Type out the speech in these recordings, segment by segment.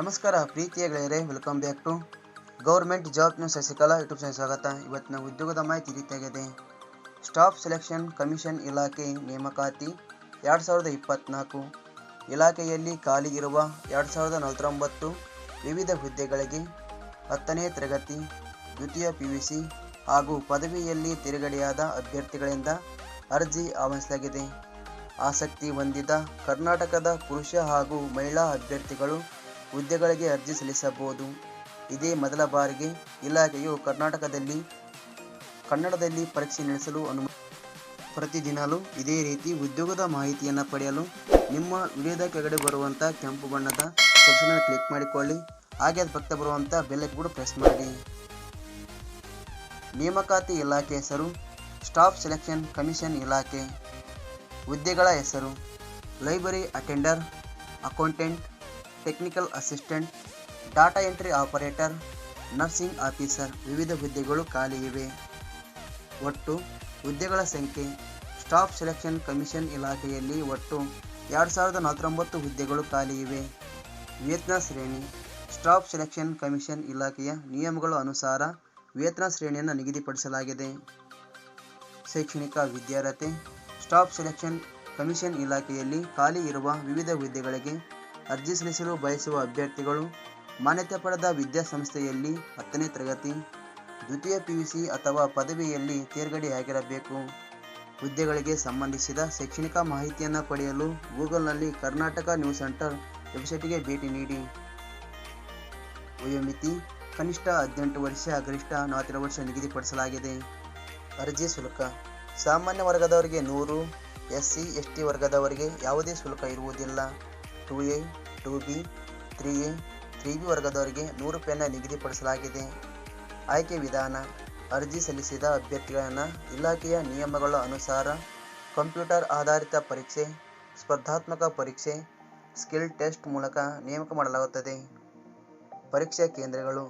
ನಮಸ್ಕಾರ, ಪ್ರೀತಿಯ ಗೆಳೆಯರೆ, welcome back to government job news Shashikala YouTube channel ಸ್ವಾಗತ. ಇವತ್ತಿನ ಉದ್ಯೋಗದ ಮಾಹಿತಿ ರೀತಿಯಾಗಿದೆ. ಸ್ಟಾಫ್ ಸೆಲೆಕ್ಷನ್ ಕಮಿಷನ್ ಇಲಾಖೆ ನೇಮಕಾತಿ ಎರಡು ಸಾವಿರದ ಇಪ್ಪತ್ತ್ನಾಲ್ಕು ಇಲಾಖೆಯಲ್ಲಿ ಖಾಲಿಗಿರುವ ಎರಡು ಸಾವಿರದ ನಲವತ್ತೊಂಬತ್ತು ವಿವಿಧ ಹುದ್ದೆಗಳಿಗೆ ಹತ್ತನೇ ತರಗತಿ, ದ್ವಿತೀಯ ಪಿ ಯು ಸಿ ಹಾಗೂ ಪದವಿಯಲ್ಲಿ ತಿರುಗಡೆಯಾದ ಅಭ್ಯರ್ಥಿಗಳಿಂದ ಅರ್ಜಿ ಆಹ್ವಾನಿಸಲಾಗಿದೆ. ಆಸಕ್ತಿ ಹೊಂದಿದ ಕರ್ನಾಟಕದ ಪುರುಷ ಹಾಗೂ ಮಹಿಳಾ ಅಭ್ಯರ್ಥಿಗಳು ಹುದ್ದೆಗಳಿಗೆ ಅರ್ಜಿ ಸಲ್ಲಿಸಬಹುದು. ಇದೇ ಮೊದಲ ಬಾರಿಗೆ ಇಲಾಖೆಯು ಕರ್ನಾಟಕದಲ್ಲಿ, ಕನ್ನಡದಲ್ಲಿ ಪರೀಕ್ಷೆ ನಡೆಸಲು ಅನುಮತಿ ಪ್ರತಿದಿನಲೂ ಇದೇ ರೀತಿ ಉದ್ಯೋಗದ ಮಾಹಿತಿಯನ್ನು ಪಡೆಯಲು ನಿಮ್ಮ ವಿಡಿಯೋದ ಕೆಳಗಡೆ ಬರುವಂಥ ಕೆಂಪು ಬಣ್ಣದ ಸೆಕ್ಷನ್ ಕ್ಲಿಕ್ ಮಾಡಿಕೊಳ್ಳಿ. ಹಾಗೆ ಅದು ಪಕ್ಕ ಬರುವಂಥ ಬೆಲ್ಲಕ್ಕೆ ಕೂಡ ಪ್ರೆಸ್ ಮಾಡಿ. ನೇಮಕಾತಿ ಇಲಾಖೆ ಹೆಸರು, ಸ್ಟಾಫ್ ಸೆಲೆಕ್ಷನ್ ಕಮಿಷನ್ ಇಲಾಖೆ. ಹುದ್ದೆಗಳ ಹೆಸರು, library attender, accountant, technical assistant, data entry operator, nursing officer ವಿವಿಧ ಹುದ್ದೆಗಳು ಖಾಲಿ ಇವೆ. ಒಟ್ಟು ಹುದ್ದೆಗಳ ಸಂಖ್ಯೆ, ಸ್ಟಾಫ್ ಸೆಲೆಕ್ಷನ್ ಕಮಿಷನ್ ಇಲಾಖೆಯಲ್ಲಿ ಒಟ್ಟು ಎರಡು ಸಾವಿರದ ನಲವತ್ತೊಂಬತ್ತು ಹುದ್ದೆಗಳು ಖಾಲಿ ಇವೆ. ವೇತನ ಶ್ರೇಣಿ, ಸ್ಟಾಫ್ ಸೆಲೆಕ್ಷನ್ ಕಮಿಷನ್ ಇಲಾಖೆಯ ನಿಯಮಗಳ ಅನುಸಾರ ವೇತನ ಶ್ರೇಣಿಯನ್ನು ನಿಗದಿಪಡಿಸಲಾಗಿದೆ. ಶೈಕ್ಷಣಿಕ ವಿದ್ಯಾರ್ಹತೆ ಸ್ಟಾಫ್ ಸೆಲೆಕ್ಷನ್ ಕಮಿಷನ್ ಇಲಾಖೆಯಲ್ಲಿ ಖಾಲಿ ಇರುವ ವಿವಿಧ ಹುದ್ದೆಗಳಿಗೆ ಅರ್ಜಿ ಸಲ್ಲಿಸಲು ಬಯಸುವ ಅಭ್ಯರ್ಥಿಗಳು ಮಾನ್ಯತೆ ಪಡೆದ ವಿದ್ಯಾಸಂಸ್ಥೆಯಲ್ಲಿ ಹತ್ತನೇ ತರಗತಿ, ದ್ವಿತೀಯ ಪಿ ಯು ಸಿ ಅಥವಾ ಪದವಿಯಲ್ಲಿ ತೇರ್ಗಡೆಯಾಗಿರಬೇಕು ಹುದ್ದೆಗಳಿಗೆ ಸಂಬಂಧಿಸಿದ ಶೈಕ್ಷಣಿಕ ಮಾಹಿತಿಯನ್ನು ಪಡೆಯಲು ಗೂಗಲ್ನಲ್ಲಿ ಕರ್ನಾಟಕ ನ್ಯೂಸ್ ಸೆಂಟರ್ ವೆಬ್ಸೈಟ್ಗೆ ಭೇಟಿ ನೀಡಿ. ವಯೋಮಿತಿ ಕನಿಷ್ಠ ಹದಿನೆಂಟು ವರ್ಷ ಗರಿಷ್ಠ ನಲವತ್ತೆರಡು ವರ್ಷ ನಿಗದಿಪಡಿಸಲಾಗಿದೆ. ಅರ್ಜಿ ಶುಲ್ಕ ಸಾಮಾನ್ಯ ವರ್ಗದವರಿಗೆ ನೂರು ಎಸ್ ಸಿ ಎಸ್ ಟಿ ವರ್ಗದವರಿಗೆ ಯಾವುದೇ ಶುಲ್ಕ ಇರುವುದಿಲ್ಲ. Two A, two B, three A, three B ವರ್ಗದವರಿಗೆ ನೂರು ರೂಪಾಯಿಯನ್ನು ನಿಗದಿಪಡಿಸಲಾಗಿದೆ. ಆಯ್ಕೆ ವಿಧಾನ, ಅರ್ಜಿ ಸಲ್ಲಿಸಿದ ಅಭ್ಯರ್ಥಿಗಳನ್ನು ಇಲಾಖೆಯ ನಿಯಮಗಳ ಅನುಸಾರ ಕಂಪ್ಯೂಟರ್ ಆಧಾರಿತ ಪರೀಕ್ಷೆ, ಸ್ಪರ್ಧಾತ್ಮಕ ಪರೀಕ್ಷೆ, ಸ್ಕಿಲ್ ಟೆಸ್ಟ್ ಮೂಲಕ ನೇಮಕ ಮಾಡಲಾಗುತ್ತದೆ. ಪರೀಕ್ಷಾ ಕೇಂದ್ರಗಳು,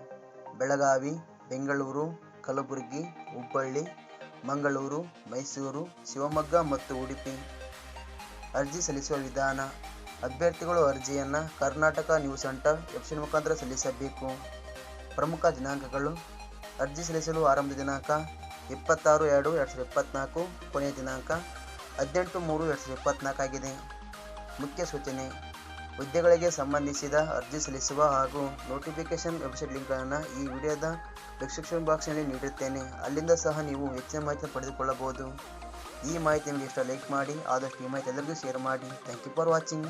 ಬೆಳಗಾವಿ, ಬೆಂಗಳೂರು, ಕಲಬುರಗಿ, ಹುಬ್ಬಳ್ಳಿ ಮಂಗಳೂರು, ಮೈಸೂರು, ಶಿವಮೊಗ್ಗ ಮತ್ತು ಉಡುಪಿ. ಅರ್ಜಿ ಸಲ್ಲಿಸುವ ವಿಧಾನ. ಅಭ್ಯರ್ಥಿಗಳು ಅರ್ಜಿಯನ್ನು ಕರ್ನಾಟಕ ನ್ಯೂಸ್ ಸೆಂಟರ್ ವೆಬ್ಸೈಟ್ ಮುಖಾಂತರ ಸಲ್ಲಿಸಬೇಕು. ಪ್ರಮುಖ ದಿನಾಂಕಗಳು. ಅರ್ಜಿ ಸಲ್ಲಿಸಲು ಆರಂಭ ದಿನಾಂಕ ಇಪ್ಪತ್ತಾರು ಎರಡು ಎರಡು ಸಾವಿರದ ಇಪ್ಪತ್ತ್ನಾಲ್ಕು ಕೊನೆಯ ದಿನಾಂಕ ಹದಿನೆಂಟು ಮೂರು ಎರಡು ಸಾವಿರದ ಇಪ್ಪತ್ತ್ನಾಲ್ಕು ಆಗಿದೆ. ಮುಖ್ಯ ಸೂಚನೆ. ಹುದ್ದೆಗಳಿಗೆ ಸಂಬಂಧಿಸಿದ ಅರ್ಜಿ ಸಲ್ಲಿಸುವ ಹಾಗೂ ನೋಟಿಫಿಕೇಷನ್ ವೆಬ್ಸೈಟ್ ಲಿಂಕ್ಗಳನ್ನು ಈ ವಿಡಿಯೋದ ಡಿಸ್ಕ್ರಿಪ್ಷನ್ ಬಾಕ್ಸ್ನಲ್ಲಿ ನೀಡುತ್ತೇನೆ ಅಲ್ಲಿಂದ ಸಹ ನೀವು ಹೆಚ್ಚಿನ ಮಾಹಿತಿ ಪಡೆದುಕೊಳ್ಳಬಹುದು. ಈ ಮಾಹಿತಿ ನಿಮಗೆ ಇಷ್ಟ ಲೈಕ್ ಮಾಡಿ. ಆದಷ್ಟು ಈ ಮಾಹಿತಿ ಎಲ್ಲರಿಗೂ ಶೇರ್ ಮಾಡಿ. Thank you for watching